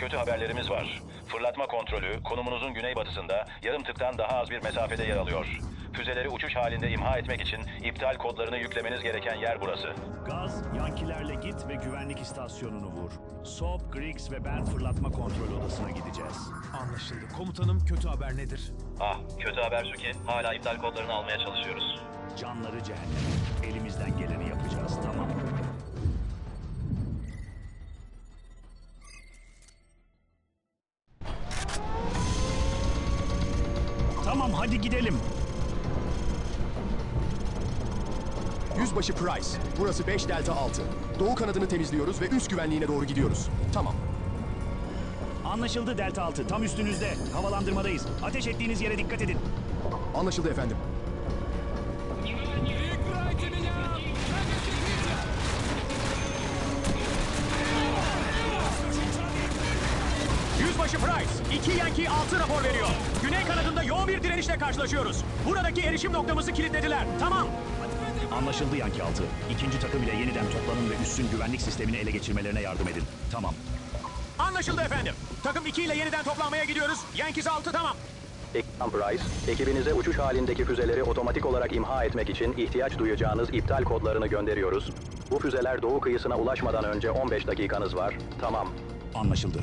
kötü haberlerimiz var. Fırlatma kontrolü konumunuzun güneybatısında yarım tıktan daha az bir mesafede yer alıyor. Füzeleri uçuş halinde imha etmek için iptal kodlarını yüklemeniz gereken yer burası. Gaz, Yankilerle git ve güvenlik istasyonunu vur. Soap, Griggs ve ben fırlatma kontrol odasına gideceğiz. Anlaşıldı. Komutanım kötü haber nedir? Ah, kötü haber şu ki hala iptal kodlarını almaya çalışıyoruz. Canları cehenneme. Elimizden geleni yapacağız, tamam. Tamam, hadi gidelim. Yüzbaşı Price, burası 5 Delta 6. Doğu kanadını temizliyoruz ve üst güvenliğine doğru gidiyoruz. Tamam. Anlaşıldı Delta 6, tam üstünüzde. Havalandırmadayız. Ateş ettiğiniz yere dikkat edin. Anlaşıldı efendim. Yüzbaşı Price, iki Yankee 6 rapor veriyor. Kanadında yoğun bir direnişle karşılaşıyoruz. Buradaki erişim noktamızı kilitlediler. Tamam. Anlaşıldı Yanki 6. İkinci takım ile yeniden toplanın ve üssün güvenlik sistemini ele geçirmelerine yardım edin. Tamam. Anlaşıldı efendim. Takım 2 ile yeniden toplanmaya gidiyoruz. Yankees 6 tamam. Ekran Price, ekibinize uçuş halindeki füzeleri otomatik olarak imha etmek için ihtiyaç duyacağınız iptal kodlarını gönderiyoruz. Bu füzeler doğu kıyısına ulaşmadan önce 15 dakikanız var. Tamam. Anlaşıldı.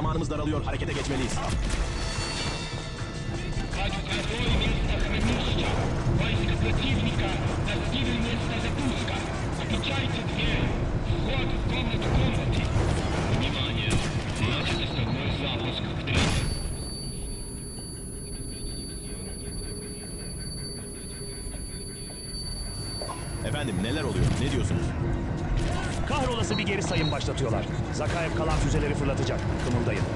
Zamanımız daralıyor. Harekete geçmeliyiz. Efendim neler oluyor? Ne diyorsunuz? Kahrolası bir geri sayım başlatıyorlar. Zakayev kalan füzeleri fırlatacak. montaña.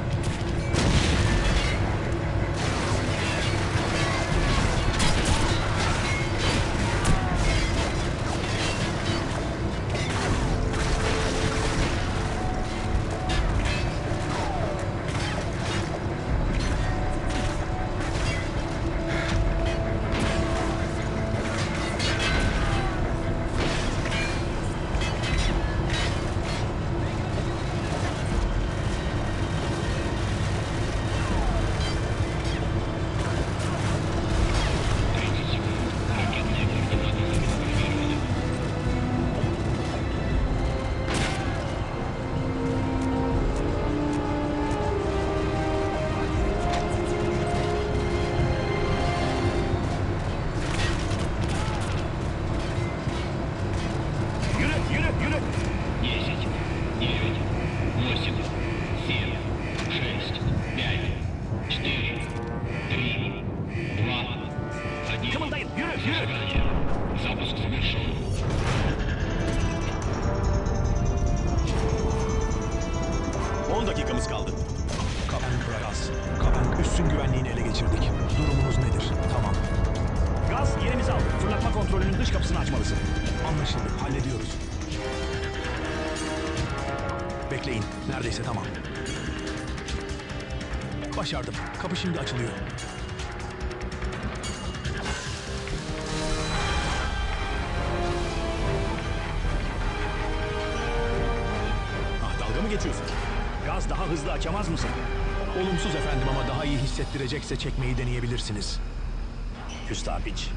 Açılıyor. Ah dalga mı geçiyorsun? Gaz daha hızlı açamaz mısın? Olumsuz efendim ama daha iyi hissettirecekse çekmeyi deneyebilirsiniz. Küstah piç.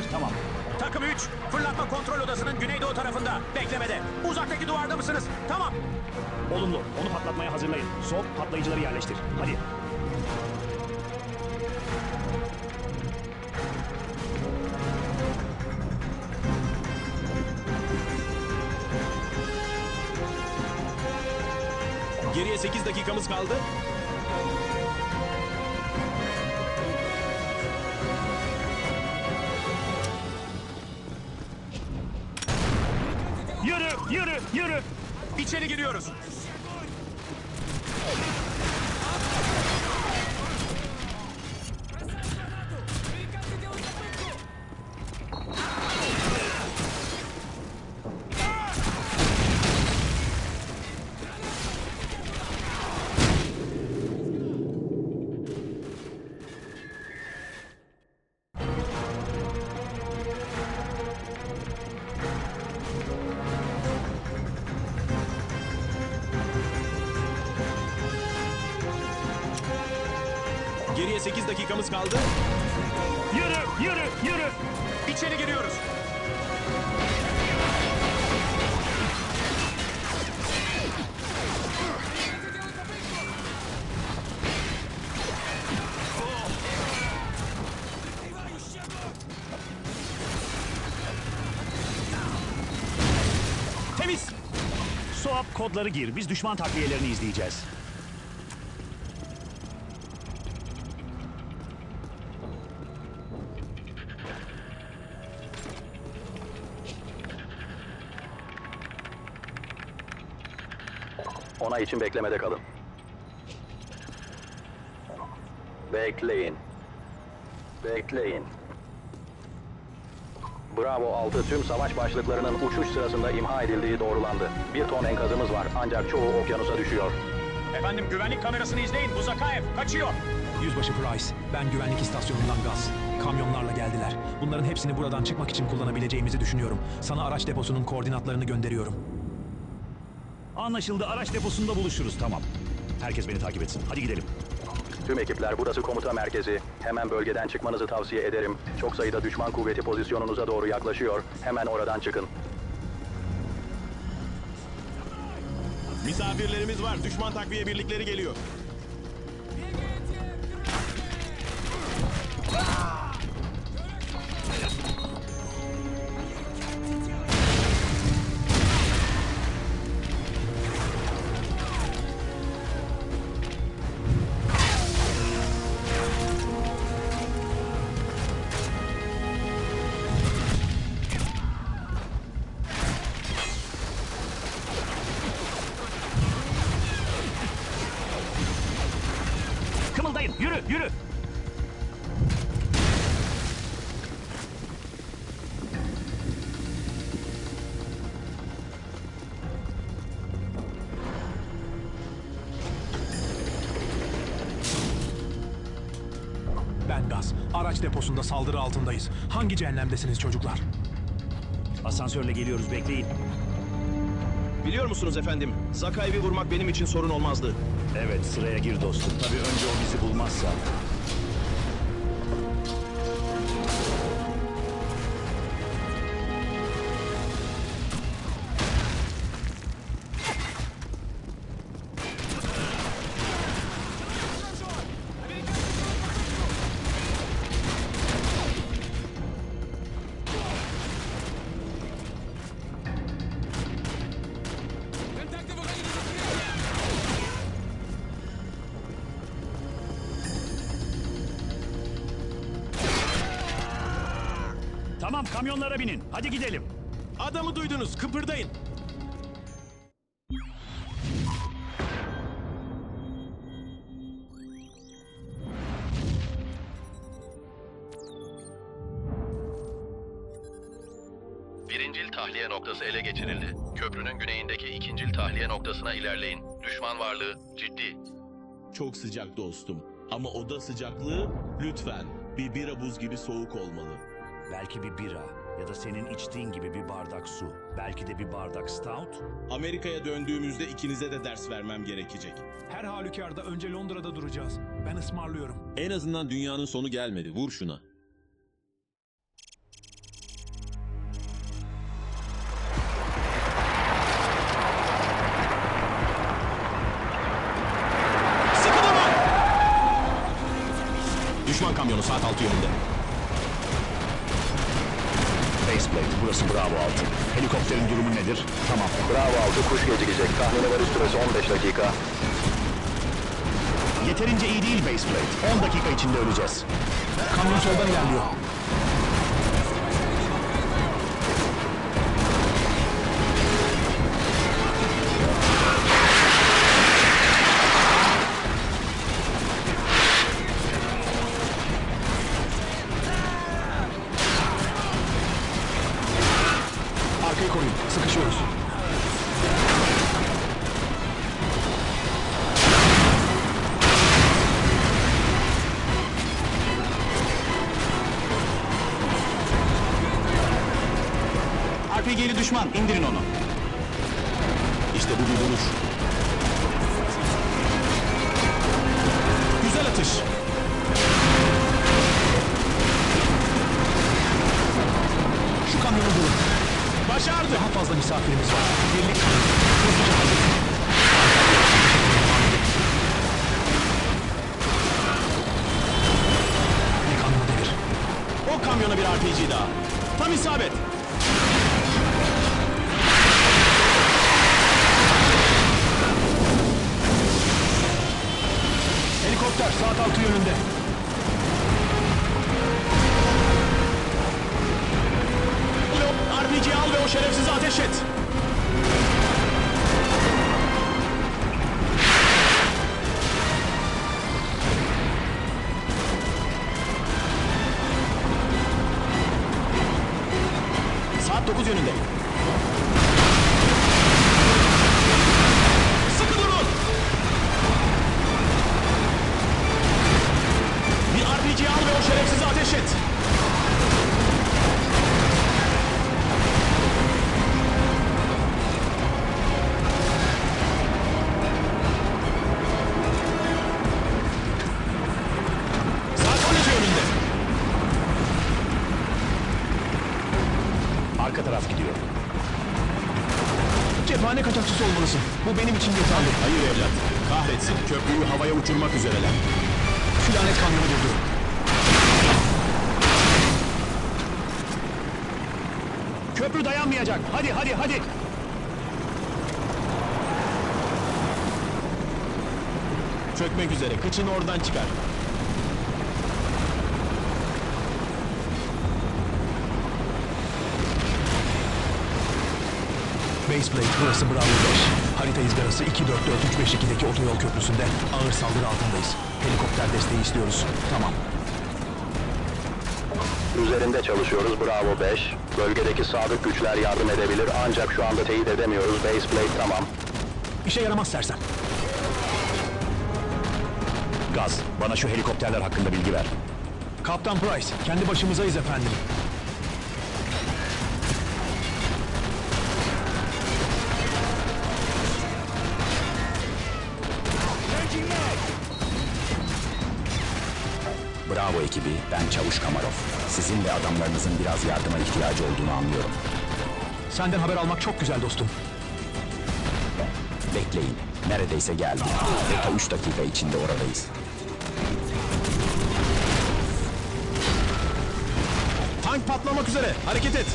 Nedir? Tamam. Takım 3, fırlatma kontrol odasının güneydoğu tarafında. Beklemede. Uzaktaki duvarda mısınız? Tamam. Olumlu. Onu patlatmaya hazırlayın. Soğuk patlayıcıları yerleştir. Hadi. Geriye 8 dakikamız kaldı. İçeri 8 dakikamız kaldı. Yürü, yürü, yürü. İçeri giriyoruz. Temiz. Soap kodları gir. Biz düşman takviyelerini izleyeceğiz. İçin beklemede kalın. Bekleyin. Bekleyin. Bravo 6 tüm savaş başlıklarının uçuş sırasında imha edildiği doğrulandı. Bir ton enkazımız var ancak çoğu okyanusa düşüyor. Efendim güvenlik kamerasını izleyin. Bu Zakaev kaçıyor. Yüzbaşı Price, ben güvenlik istasyonundan gaz. Kamyonlarla geldiler. Bunların hepsini buradan çıkmak için kullanabileceğimizi düşünüyorum. Sana araç deposunun koordinatlarını gönderiyorum. Anlaşıldı. Araç deposunda buluşuruz. Tamam. Herkes beni takip etsin. Hadi gidelim. Tüm ekipler burası komuta merkezi. Hemen bölgeden çıkmanızı tavsiye ederim. Çok sayıda düşman kuvveti pozisyonunuza doğru yaklaşıyor. Hemen oradan çıkın. Misafirlerimiz var. Düşman takviye birlikleri geliyor. Kımıldayın. Araç deposunda saldırı altındayız. Hangi cehennemdesiniz çocuklar? Asansörle geliyoruz. Bekleyin. Biliyor musunuz efendim? Zakayev'i vurmak benim için sorun olmazdı. Evet, sıraya gir dostum. Tabii önce o bizi bulmazsa. Tamam, kamyonlara binin. Hadi gidelim. Adamı duydunuz. Kıpırdayın. Birincil tahliye noktası ele geçirildi. Köprünün güneyindeki ikincil tahliye noktasına ilerleyin. Düşman varlığı ciddi. Çok sıcak dostum. Ama oda sıcaklığı lütfen bir bira buz gibi soğuk olmalı. Belki bir bira ya da senin içtiğin gibi bir bardak su. Belki de bir bardak stout. Amerika'ya döndüğümüzde ikinize de ders vermem gerekecek. Her halükarda önce Londra'da duracağız. Ben ısmarlıyorum. En azından dünyanın sonu gelmedi. Vur şuna. Düşman kamyonu saat altı yönünde. Faceplate, burası Bravo 6. Helikopterin durumu nedir? Tamam. Bravo 6 kuş gecikecek. Tahmini varış süresi 15 dakika. Yeterince iyi değil Baseplate. 10 dakika içinde öleceğiz. Kamyon soldan ilerliyor. RPG'li düşman. indirin onu. İşte bu bir vuruş. Uçurmak üzereler. Şu lanet kamyonu durdur. Köprü dayanmayacak. Hadi hadi hadi. Çökmek üzere. Kıçını oradan çıkar. Baseplate burası Bravo 5. Harita izgarası 244-352'deki otoyol köprüsünde ağır saldırı altındayız. Helikopter desteği istiyoruz. Tamam. Üzerinde çalışıyoruz Bravo 5. Bölgedeki sadık güçler yardım edebilir ancak şu anda teyit edemiyoruz. Baseplate tamam. İşe yaramaz sersem. Gaz, bana şu helikopterler hakkında bilgi ver. Kaptan Price, kendi başımızayız efendim. Ekibi, ben Çavuş Kamarov. Sizin ve adamlarınızın biraz yardıma ihtiyacı olduğunu anlıyorum. Senden haber almak çok güzel dostum. Bekleyin, neredeyse geldim. Ve 3 dakika içinde oradayız. Tank patlamak üzere. Hareket et.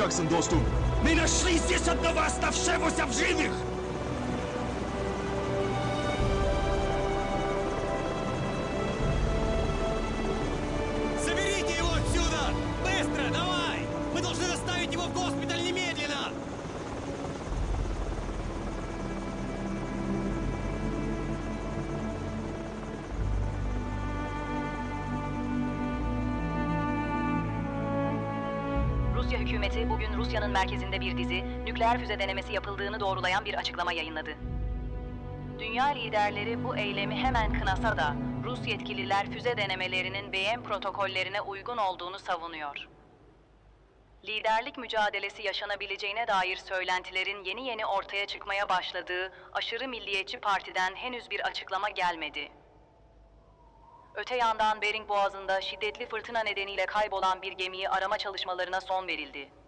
Olacaksın dostum. Мы нашли здесь одного оставшегося в живых! Hükümeti bugün Rusya'nın merkezinde bir dizi, nükleer füze denemesi yapıldığını doğrulayan bir açıklama yayınladı. Dünya liderleri bu eylemi hemen kınasa da Rus yetkililer füze denemelerinin BM protokollerine uygun olduğunu savunuyor. Liderlik mücadelesi yaşanabileceğine dair söylentilerin yeni yeni ortaya çıkmaya başladığı aşırı milliyetçi partiden henüz bir açıklama gelmedi. Öte yandan Bering Boğazı'nda şiddetli fırtına nedeniyle kaybolan bir gemiyi arama çalışmalarına son verildi.